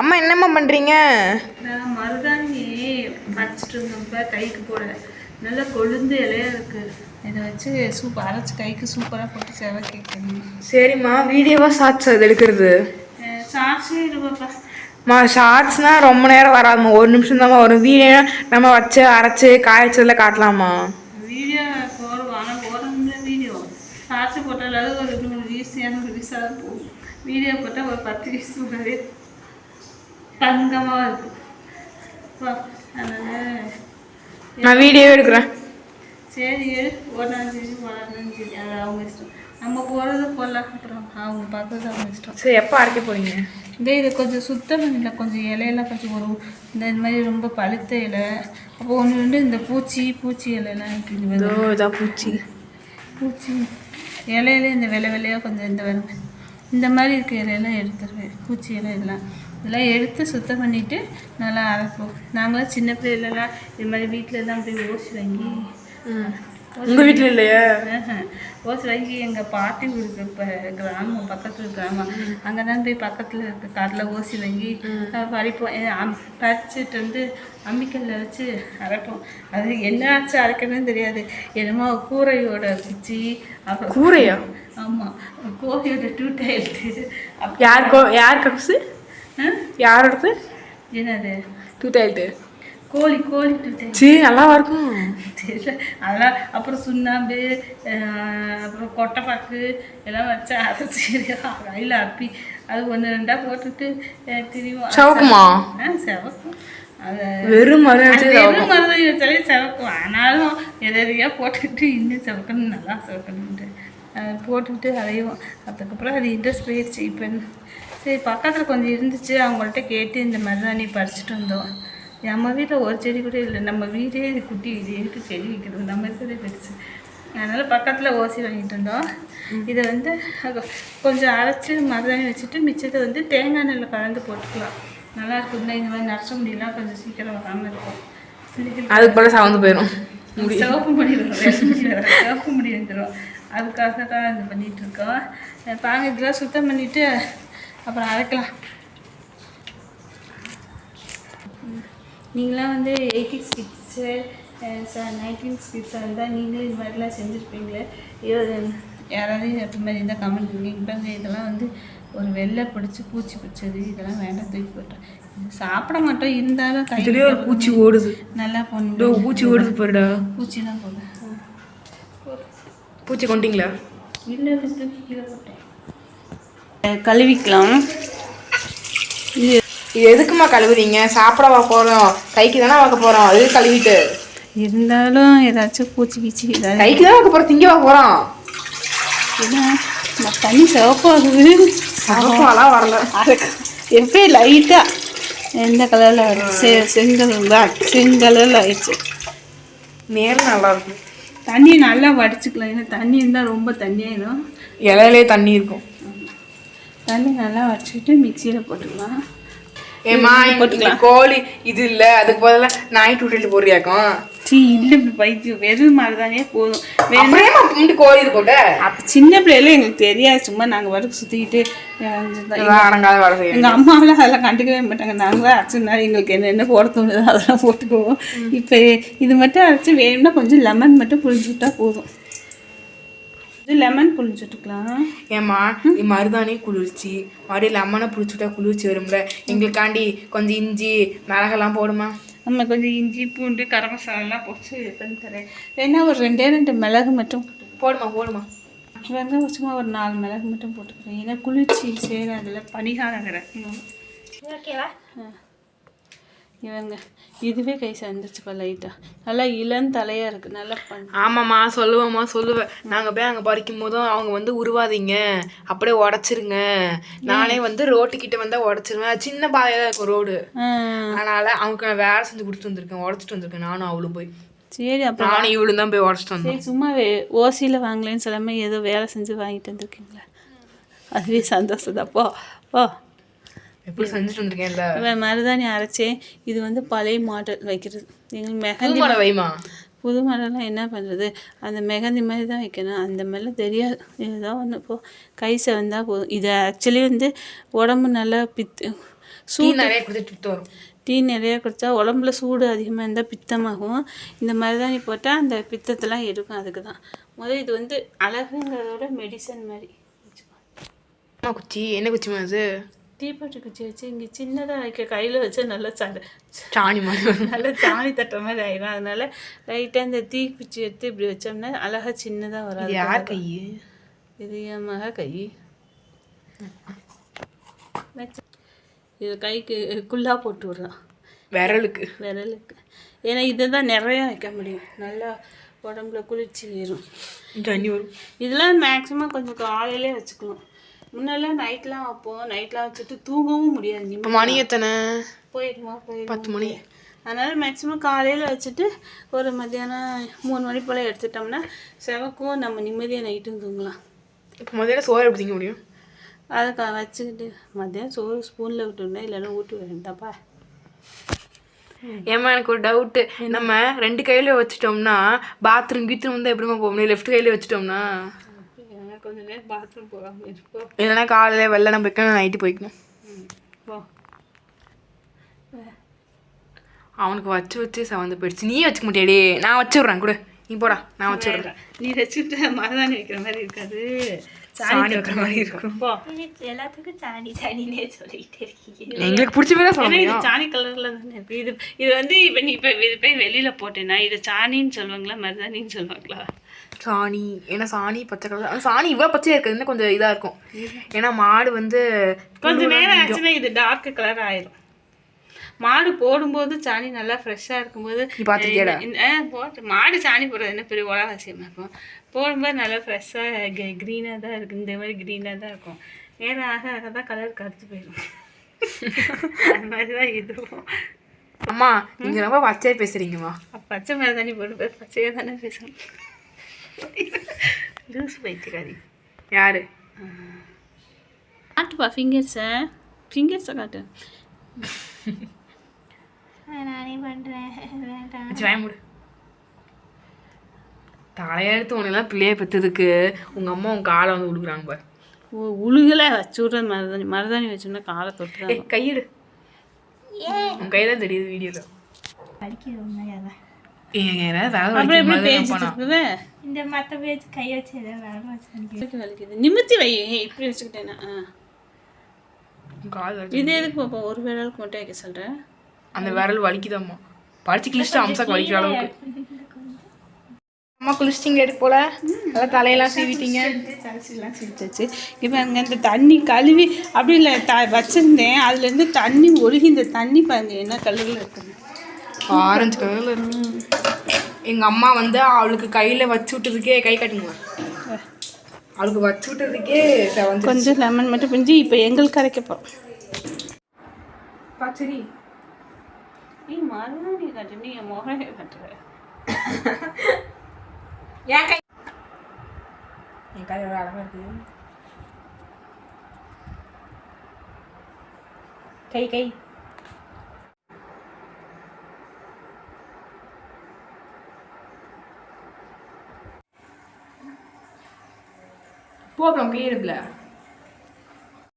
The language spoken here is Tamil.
அம்மா என்னம்மா பண்ணுறீங்க நான் மருதாணி வச்சுட்டு இருந்தப்ப கைக்கு போட நல்லா கொழுந்து இலையா இருக்கு. இதை வச்சு சூப்பர் அரைச்சி கைக்கு சூப்பராக போட்டு சேவை கேட்கணும். சரிம்மா வீடியோவா ஷார்ட்ஸ் அது எடுக்கிறது? சாட்சி இருப்பா மா ஷார்ட்ஸ்னால் ரொம்ப நேரம் வராதும்மா. ஒரு நிமிஷம் தான் வரும். வீடியோ நம்ம வச்சு அரைச்சி காய வச்சதில் காட்டலாமா? வீடியோ போடுவோம். ஆனால் போடுறது வீடியோ. சாட்சி போட்டாலாவது ஒரு நூறு இரநூறு வீஸாக தான் போகும். வீடியோ போட்டால் ஒரு பத்து வீஸ் போட்டாலே தங்கமாக அதனால நான் வீடியோ எடுக்கிறேன். சரி ஒன்றாம் தேதி ஒன்றாம் தேதி. அது அவங்க இஷ்டம். நம்ம போகிறது போடலாம் அப்புறம் அவங்க பார்க்கறது அவங்க இஷ்டம். சரி எப்போ அரைக்க போகிறீங்க இதே இது கொஞ்சம் சுத்தம் பண்ணல கொஞ்சம் இலையெல்லாம் கொஞ்சம் ஒரு இந்த இந்த மாதிரி ரொம்ப பழுத்த இலை. அப்போ ஒன்று ரெண்டு இந்த பூச்சி பூச்சி இலையெல்லாம் இருக்குது இதோ இதா பூச்சி. பூச்சி. இலையில இந்த வெள்ளை வெள்ளையாக கொஞ்சம் இந்த வருங்க இந்த மாதிரி இருக்க இலையெல்லாம் எடுத்துருவேன். பூச்சி இலை இதெல்லாம். இதெல்லாம் எடுத்து சுத்தம் பண்ணிவிட்டு நல்லா அரைப்போம். நாங்களாம் சின்ன பிள்ளைகளெல்லாம் இது மாதிரி வீட்டில் தான் போய் ஓசி வாங்கி உங்கள் வீட்டில் இல்லையா ஓசி வாங்கி எங்கள் பாட்டி வீடுக்கு இப்போ கிராமம் பக்கத்தில் கிராமம். அங்கே தான் போய் பக்கத்தில் இருக்க காட்டில் ஓசி வாங்கி பறிப்போம். பறிச்சுட்டு வந்து அம்மிக்கல்ல வச்சு அரைப்போம். அது என்ன ஆச்சு அரைக்கணும்னு தெரியாது. என்னமோ கூரையோட குச்சி அப்புறம் கூரையா? ஆமாம் கோழியோட டூ டைல்ட்டு யார் கோ யார் கப்ஸு? யாரோடது? என்னது? டூ டைல்ட்டு கோழி கோழி சரி நல்லாவா இருக்கும். அதெல்லாம் அப்புறம் சுண்ணாம்பு அப்புறம் கொட்டைப்பாக்கு எல்லாம் வச்சு அரைச்சி கையில் அப்பி அது ஒன்று ரெண்டாக போட்டுட்டு திரும்பி சவுக்குமா? ஆ செவக்கும். அது வெறும் அது வச்சு வெறும் மருதாணி வச்சாலே செவக்கும். ஆனாலும் எதையா போட்டுக்கிட்டு இன்னும் செவக்கணும் நல்லா செவக்கணுன்ட்டு அது போட்டுக்கிட்டு அதையும் அதுக்கப்புறம் அது இன்ட்ரெஸ்ட் போயிடுச்சு. இப்போ சரி பக்கத்தில் கொஞ்சம் இருந்துச்சு. அவங்கள்ட்ட கேட்டு இந்த மருதாணி பறிச்சுட்டு வந்தோம். நம்ம வீட்டில் ஒரு செடி கூட இல்லை. நம்ம வீடே இது குட்டி இது எதுக்கு செடி வைக்கிறது? நம்ம இருக்கிறதே பெருசு. அதனால் பக்கத்தில் ஓசி வாங்கிட்டு இருந்தோம் இதை வந்து கொஞ்சம் அரைச்சி மருதாணி வச்சுட்டு மிச்சத்தை வந்து தேங்காய் எண்ணெயில் கலந்து போட்டுக்கலாம். நல்லா இருக்கும். இந்த மாதிரி நரச முடியெல்லாம் கொஞ்சம் சீக்கிரம் வராமல் இருக்கும். அதுக்கு போல சவந்து போயிடும் சிவப்பு முடி சிவப்பு முடி வந்துடும் அதுக்காக தான் இது பண்ணிட்டு இருக்கோம். அஹ் பாருங்க இதெல்லாம் சுத்தம் பண்ணிட்டு அப்புறம் அரைக்கலாம். நீங்களாம் வந்து எயிட்டி ஸ்கிட்ஸு நைன்டீன் ஸ்கிட்ஸாக இருந்தால் நீங்களும் இது மாதிரிலாம் செஞ்சுருப்பீங்களே? ஐயோ யாராவது அது மாதிரி இருந்தால் கமெண்ட் பண்ணுங்க. இப்போ இதெல்லாம் வந்து ஒரு வெள்ளை பிடிச்சி பூச்சி பிடிச்சது. இதெல்லாம் வேண்டாம் தூக்கி போட்டேன் சாப்பிட மாட்டோம். இருந்தாலும் கை இதுலயே ஒரு பூச்சி ஓடுது. நல்லா பண்ணும் பூச்சி ஓடுது பாருடா. பூச்சிலாம் போடுறேன் பூச்சி கொண்டீங்களா? இல்லை கீழே போட்டேன். கழுவிக்கலாம். இது இது எதுக்குமா கழுவுறீங்க? சாப்பிட வா போகிறோம் கைக்கு தானே வைக்க போகிறோம் அது கழுவிட்டு? இருந்தாலும் ஏதாச்சும் பூச்சி கீச்சி ஏதாவது கைக்கு தான் வைக்க போகிறோம் திங்க வா போகிறோம் ஏன்னா தண்ணி சிவப்பாகுது சாப்பாலாம் வரல. எப்பயும் லைட்டாக எந்த கலரில் வருது செ செங்கல் தான் செங்கலில் ஆயிடுச்சு நேரம் நல்லா இருக்கும். தண்ணியை நல்லா வடிச்சுக்கலாம். ஏன்னா தண்ணி இருந்தால் ரொம்ப தண்ணியாயிடும் இலையிலே தண்ணி இருக்கும். தண்ணி நல்லா வடிச்சுட்டு மிக்சியில் போட்டுக்கலாம். ஏமா இங்க கோழி இது இல்ல அதுக்கு பதிலா நாய் டூட்டிட்டு போறியாக்கும்? சீ இல்லை பைத்தியம் வெறும் மாதிரி தானே போதும். வே- அப்படியே முண்டு கோழி இருக்கோட அப்போ சின்ன பிள்ளையில எங்களுக்கு தெரியாது சும்மா நாங்கள் வடக்கு சுற்றிக்கிட்டு எங்கள் அம்மாவெல்லாம் அதெல்லாம் கண்டுக்கவே மாட்டாங்க. நாங்களே அரைச்சனால எங்களுக்கு என்ன என்ன போட தோணுதோ அதெல்லாம் போட்டுக்குவோம். இப்போ இது மட்டும் அரைச்சி வேணும்னா கொஞ்சம் லெமன் மட்டும் விட்டா போதும். இது லெமன் புழிஞ்சு விட்டுக்கலாம் ஏமா இது மருதாணி குளிர்ச்சி. மறுபடியும் லெமனை புளிச்சுட்டா குளிர்ச்சி வரும்ல. எங்களுக்காண்டி கொஞ்சம் இஞ்சி மிளகெல்லாம் போடுமா? நம்ம கொஞ்சம் இஞ்சி பூண்டு கரம் மசாலாலாம் போட்டு பண்ணி தரேன். வேணா ஒரு ரெண்டே ரெண்டு மிளகு மட்டும் போடுமா போடுமா? வெங்காயம் சும்மா ஒரு நாலு மிளகு மட்டும் போட்டுக்கிறேன். ஏன்னா குளிர்ச்சி சேராதுல பனிகாரம் கிடக்கும் இவங்க இதுவே கை சேர்ந்துச்சுப்பா லைட்டாக நல்லா இளம் தலையாக இருக்குது நல்லா பண்ணு ஆமாம்மா சொல்லுவேம்மா சொல்லுவேன். நாங்கள் போய் அங்கே பறிக்கும் போதும் அவங்க வந்து உருவாதீங்க. அப்படியே உடச்சிருங்க. நானே வந்து ரோட்டுக்கிட்ட வந்தால் உடச்சிருவேன். சின்ன பாதையாக தான் இருக்கும் ரோடு அதனால நான் வேலை செஞ்சு கொடுத்துட்டு வந்திருக்கேன். உடச்சிட்டு வந்திருக்கேன். நானும் அவளும் போய். சரி அப்புறம் நானும் இவளும் தான் போய் உடச்சிட்டு வந்தோம். சரி சும்மா ஓசியில் வாங்கலேன்னு சொல்லாமல் ஏதோ வேலை செஞ்சு வாங்கிட்டு வந்திருக்கீங்களா. அதுவே சந்தோஷம் தான். போ போ. எப்படி செஞ்சுட்டு வந்திருக்கேன்ல இவன் மருதாணி அரைச்சேன் இது வந்து பழைய மாடல் வைக்கிறது. எங்களுக்கு மெஹந்தி வைமா? புது மாடல்லாம் என்ன பண்ணுறது அந்த மெஹந்தி மாதிரி தான் வைக்கணும். அந்த மாதிரிலாம் தெரியாது. ஏதோ ஒன்று போ. கை செவந்தா போதும். இது ஆக்சுவலி வந்து உடம்பு நல்லா பித்து டீ நிறைய குடிச்சிட்டு வரும். டீ நிறைய குடித்தா உடம்புல சூடு அதிகமாக இருந்தால் பித்தமாகும். இந்த மருதாணி போட்டால் அந்த பித்தத்தெல்லாம் எடுக்கும் அதுக்கு தான் முதல் இது வந்து அழகுங்கிறதோட மெடிசன் மாதிரி. குச்சி. என்ன குச்சிமா அது தீப்பெட்டி குச்சி வச்சு இங்கே சின்னதாக வைக்க கையில் வச்சா நல்லா சண்டை. சாணி மாதிரி. நல்லா சாணி தட்டுற மாதிரி ஆயிடும் அதனால லைட்டாக இந்த தீ குச்சி எடுத்து இப்படி வச்சோம்னா அழகா சின்னதாக வராது. யார் கை? இது என் மக கை. இது கைக்கு குள்ளா போட்டு விட்றான். விரலுக்கு. விரலுக்கு. ஏன்னா இதை தான் நிறையா வைக்க முடியும். நல்லா உடம்புல குளிர்ச்சி ஏறும். தண்ணி வரும். இதெல்லாம் மேக்ஸிமம் கொஞ்சம் காலையிலே வச்சுக்கணும் முன்னெல்லாம் நைட்லாம் வைப்போம். நைட்லாம் வச்சுட்டு தூங்கவும் முடியாது. இப்போ. மணி எத்தனை? போயிடுமா போயிடுமா. பத்து மணி. அதனால் மேக்ஸிமம் காலையில் வச்சுட்டு ஒரு மத்தியானம் மூணு மணி போல் எடுத்துட்டோம்னா செவக்கும் நம்ம நிம்மதியாக நைட்டும் தூங்கலாம். இப்போ மதியானம் சோறு எப்படி திங்க முடியும்? அதுக்கு வச்சுக்கிட்டு மத்தியானம் சோறு ஸ்பூனில் விட்டுருந்தேன் இல்லைன்னா ஊட்டு வேண்டாப்பா ஏமா எனக்கு ஒரு டவுட்டு நம்ம ரெண்டு கையில வச்சுட்டோம்னா பாத்ரூம் கீத்ரூம் வந்து எப்படிமா போக முடியும்? லெஃப்ட் கையில வச்சுட்டோம்னா? கொஞ்ச நேரம் பாத்ரூம் போகாமல் இருப்போம். இல்லைன்னா காலையில வெள்ளை நம்ம வைக்கணும் நைட்டு போய்க்கணும். போ அவனுக்கு வச்சு வச்சு சவந்து போயிடுச்சு. நீயே வச்சுக்க முடியாடி நான் வச்சு விட்றேன் கூட. நீ போடா நான் வச்சு விட்றேன். நீ வச்சுட்டு மருதாணி வைக்கிற மாதிரி இருக்காது. சாணி வைக்கிற மாதிரி இருக்கும். போ எல்லாத்துக்கும் சாணி சாணினே சொல்லிட்டு இருக்கீங்க. எங்களுக்கு பிடிச்ச பேர் தான் சொல்ல ஏன்னா இது முடியும் சாணி கலர்ல தானே இது இது வந்து இப்போ நீ இப்போ இது போய் வெளியில போட்டேன்னா இது சாணின்னு சொல்லுவாங்களா மருதாணின்னு சொல்லுவாங்களா? சாணி ஏன்னா சாணி பச்சை கலர் ஆனால் சாணி இவ்வளோ பச்சையாக இருக்குது இன்னும் கொஞ்சம் இதாக இருக்கும். ஏன்னா மாடு வந்து கொஞ்சம் நேரம் ஆச்சுன்னா இது டார்க் கலர் ஆயிரும். மாடு போடும்போது சாணி நல்லா ஃப்ரெஷ்ஷாக இருக்கும்போது போட்டு மாடு சாணி போடுறது என்ன பெரிய உலக விஷயமா இருக்கும். போடும்போது நல்லா ஃப்ரெஷ்ஷாக க்ரீனாக தான் இருக்கும். இந்த மாதிரி க்ரீனாக தான் இருக்கும். நேரம் ஆக ஆக தான் கலர் கருத்து போயிடும் அது மாதிரி தான் இதுவும். அம்மா நீங்கள் ரொம்ப பச்சையாக பேசுகிறீங்கம்மா பச்சை மருதாணி போட்டு போய் பச்சையாக தானே பேசணும் லூஸ் வைக்கிறாதி யாரு? காட்டுப்பா ஃபிங்கர்ஸை ஃபிங்கர்ஸை காட்டு. நானே வாய மூடு. தலையெடுத்து உன்னெல்லாம் பிள்ளைய பெற்றதுக்கு உங்கள் அம்மா உன் காலை வந்து கொடுக்குறாங்க பாரு. ஓ உழுகல. வச்சு விட்ற மருதாணி மருதாணி வச்சோம்னா காலை தொட்டு கையெடு. உன் கை தான் தெரியுது வீடியோவில் படிக்கிறது இந்த மற்ற பேச்சு கை வச்சு நிமித்தி வை. இப்படி வச்சுக்கிட்டேனா? ஆ. கால் வலி. இது எதுக்கு பாப்பா? ஒரு விரலுக்கு மட்டும் வைக்க சொல்கிறேன் அந்த விரல் வலிக்குதாம்மா. படிச்சு கிழிச்சிட்டு அம்சாக்கு வலிக்கிற அளவுக்கு. அம்மா குளிச்சிட்டிங்க எடுத்து போல? நல்லா தலையெல்லாம் சீவிட்டீங்க. தரிசிலாம் சிரிச்சாச்சு. இப்போ அங்கே இந்த தண்ணி கழுவி அப்படி இல்லை த வச்சுருந்தேன். அதுலேருந்து தண்ணி ஒழுகி இந்த தண்ணி பாருங்க என்ன கலரில் இருக்குது ஆரஞ்சு கலர்ல இருக்கு. எங்க அம்மா வந்து அவளுக்கு கையில வச்சு விட்டதுக்கே கை காட்டுங்க. அவளுக்கு வச்சு விட்டதுக்கே கொஞ்சம் லெமன் மட்டும் பிஞ்சு இப்போ எங்களுக்கு கரைக்க போகிறோம் சரி நீ மறுநாள் காட்டு நீ என் முகம் காட்டுற. என் கை என் கை எவ்வளோ அழகா இருக்கு கை கை. போ அப்புறம் கை